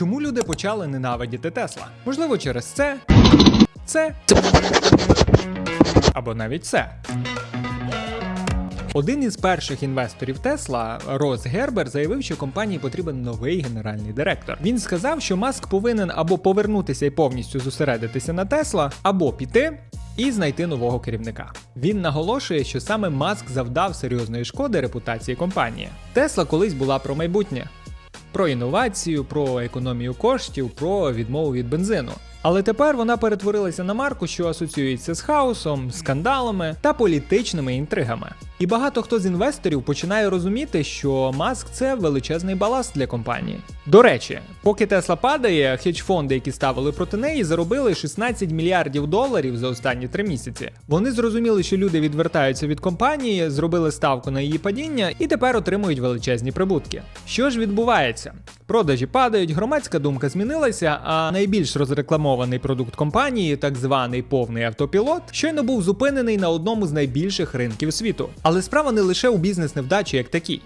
Чому люди почали ненавидіти Тесла? Можливо, через це, це або навіть це. Один із перших інвесторів Тесла, Рос Гербер, заявив, що компанії потрібен новий генеральний директор. Він сказав, що Маск повинен або повернутися і повністю зосередитися на Тесла, або піти. І знайти нового керівника. Він наголошує, що саме Маск завдав серйозної шкоди репутації компанії. Тесла колись була про майбутнє, про інновацію, про економію коштів, про відмову від бензину. Але тепер вона перетворилася на марку, що асоціюється з хаосом, скандалами та політичними інтригами. І багато хто з інвесторів починає розуміти, що Маск це величезний баласт для компанії. До речі, поки Тесла падає, хедж-фонди, які ставили проти неї, заробили 16 мільярдів доларів за останні три місяці. Вони зрозуміли, що люди відвертаються від компанії, зробили ставку на її падіння і тепер отримують величезні прибутки. Що ж відбувається? Продажі падають, громадська думка змінилася, а найбільш розрекламований продукт компанії, так званий повний автопілот, щойно був зупинений на одному з найбільших ринків світу. Але справа не лише у бізнес-невдачі як такій.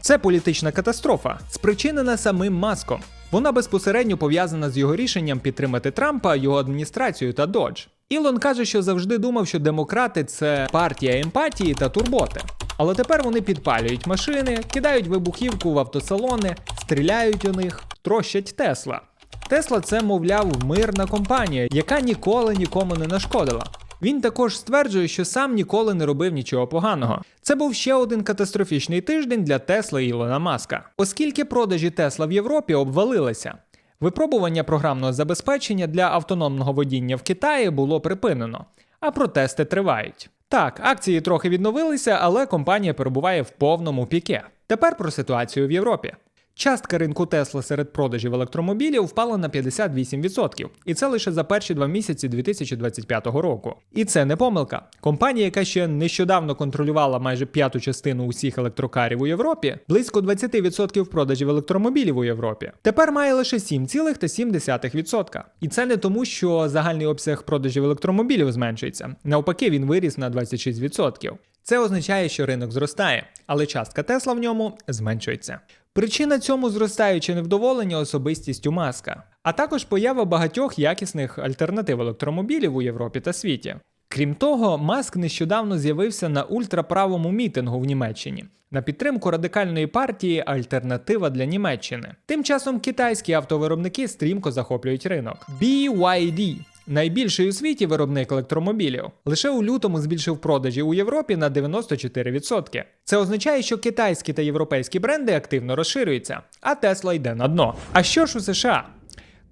Це політична катастрофа, спричинена самим маском. Вона безпосередньо пов'язана з його рішенням підтримати Трампа, його адміністрацію та Додж. Ілон каже, що завжди думав, що демократи це партія емпатії та турботи. Але тепер вони підпалюють машини, кидають вибухівку в автосалони, стріляють у них, трощать Тесла. Тесла це, мовляв, мирна компанія, яка ніколи нікому не нашкодила. Він також стверджує, що сам ніколи не робив нічого поганого. Це був ще один катастрофічний тиждень для Тесла і Ілона Маска, оскільки продажі Тесла в Європі обвалилися. Випробування програмного забезпечення для автономного водіння в Китаї було припинено, а протести тривають. Так, акції трохи відновилися, але компанія перебуває в повному піке. Тепер про ситуацію в Європі. Частка ринку Тесла серед продажів електромобілів впала на 58%, і це лише за перші два місяці 2025 року. І це не помилка. Компанія, яка ще нещодавно контролювала майже п'яту частину усіх електрокарів у Європі, близько 20% продажів електромобілів у Європі, тепер має лише 7,7%. І це не тому, що загальний обсяг продажів електромобілів зменшується. Навпаки, він виріс на 26%. Це означає, що ринок зростає, але частка Тесла в ньому зменшується. Причина цьому зростаюче невдоволення особистістю маска, а також поява багатьох якісних альтернатив електромобілів у Європі та світі. Крім того, Маск нещодавно з'явився на ультраправому мітингу в Німеччині на підтримку радикальної партії Альтернатива для Німеччини. Тим часом китайські автовиробники стрімко захоплюють ринок. BYD Найбільший у світі виробник електромобілів лише у лютому збільшив продажі у Європі на 94%. Це означає, що китайські та європейські бренди активно розширюються, а Тесла йде на дно. А що ж у США?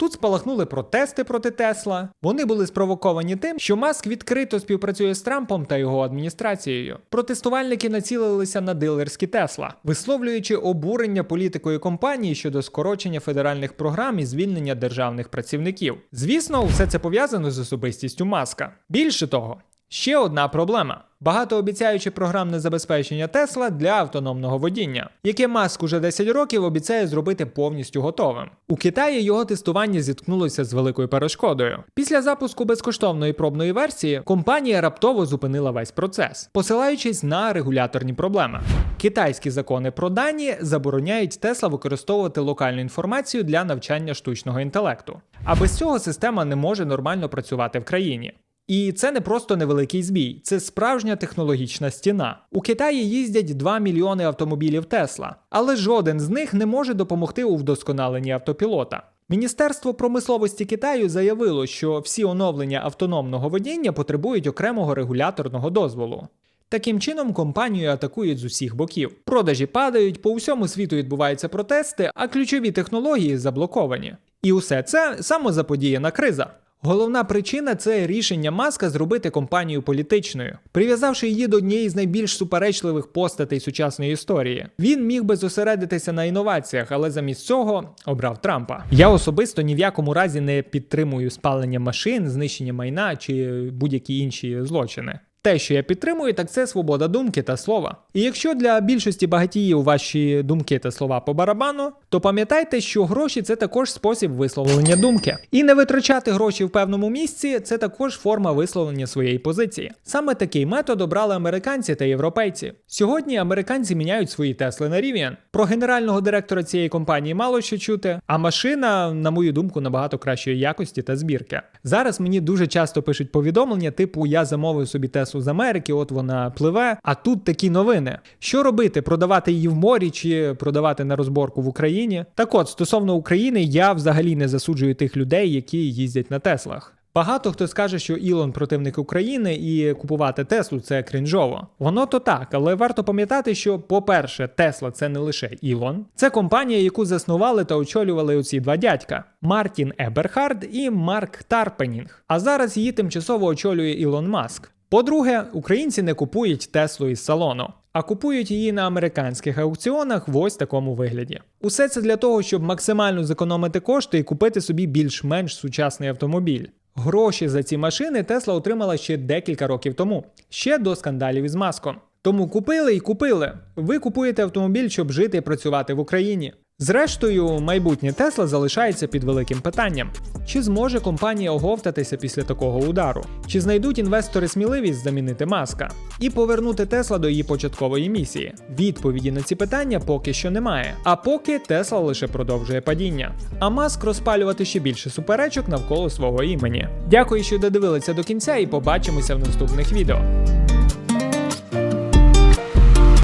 Тут спалахнули протести проти Тесла. Вони були спровоковані тим, що Маск відкрито співпрацює з Трампом та його адміністрацією. Протестувальники націлилися на дилерські Тесла, висловлюючи обурення політикою компанії щодо скорочення федеральних програм і звільнення державних працівників. Звісно, все це пов'язано з особистістю Маска. Більше того. Ще одна проблема: багатообіцяюче програмне забезпечення Тесла для автономного водіння, яке Маск уже 10 років обіцяє зробити повністю готовим. У Китаї його тестування зіткнулося з великою перешкодою. Після запуску безкоштовної пробної версії компанія раптово зупинила весь процес, посилаючись на регуляторні проблеми. Китайські закони про дані забороняють Тесла використовувати локальну інформацію для навчання штучного інтелекту. А без цього система не може нормально працювати в країні. І це не просто невеликий збій, це справжня технологічна стіна. У Китаї їздять 2 мільйони автомобілів Тесла, але жоден з них не може допомогти у вдосконаленні автопілота. Міністерство промисловості Китаю заявило, що всі оновлення автономного водіння потребують окремого регуляторного дозволу. Таким чином, компанію атакують з усіх боків. Продажі падають, по всьому світу відбуваються протести, а ключові технології заблоковані. І усе це самозаподіяна криза. Головна причина це рішення Маска зробити компанію політичною, прив'язавши її до однієї з найбільш суперечливих постатей сучасної історії. Він міг би зосередитися на інноваціях, але замість цього обрав Трампа. Я особисто ні в якому разі не підтримую спалення машин, знищення майна чи будь-які інші злочини. Те, що я підтримую, так це свобода думки та слова. І якщо для більшості багатіїв ваші думки та слова по барабану, то пам'ятайте, що гроші це також спосіб висловлення думки. І не витрачати гроші в певному місці це також форма висловлення своєї позиції. Саме такий метод обрали американці та європейці. Сьогодні американці міняють свої Тесли на Rivian. Про генерального директора цієї компанії мало що чути, а машина, на мою думку, набагато кращої якості та збірки. Зараз мені дуже часто пишуть повідомлення, типу я замовив собі Теслу з Америки, от вона пливе. А тут такі новини. Що робити? Продавати її в морі чи продавати на розборку в Україні? Так от, стосовно України, я взагалі не засуджую тих людей, які їздять на Теслах. Багато хто скаже, що Ілон противник України і купувати Теслу це крінжово. Воно то так, але варто пам'ятати, що, по-перше, Тесла це не лише Ілон, це компанія, яку заснували та очолювали оці два дядька: Мартін Еберхард і Марк Тарпенінг. А зараз її тимчасово очолює Ілон Маск. По-друге, українці не купують Теслу із салону, а купують її на американських аукціонах в ось такому вигляді. Усе це для того, щоб максимально зекономити кошти і купити собі більш-менш сучасний автомобіль. Гроші за ці машини Тесла отримала ще декілька років тому, ще до скандалів із маском. Тому купили і купили. Ви купуєте автомобіль, щоб жити і працювати в Україні. Зрештою, майбутнє Тесла залишається під великим питанням: чи зможе компанія оговтатися після такого удару? Чи знайдуть інвестори сміливість замінити маска і повернути Тесла до її початкової місії? Відповіді на ці питання поки що немає. А поки Тесла лише продовжує падіння. А маск розпалювати ще більше суперечок навколо свого імені. Дякую, що додивилися до кінця, і побачимося в наступних відео.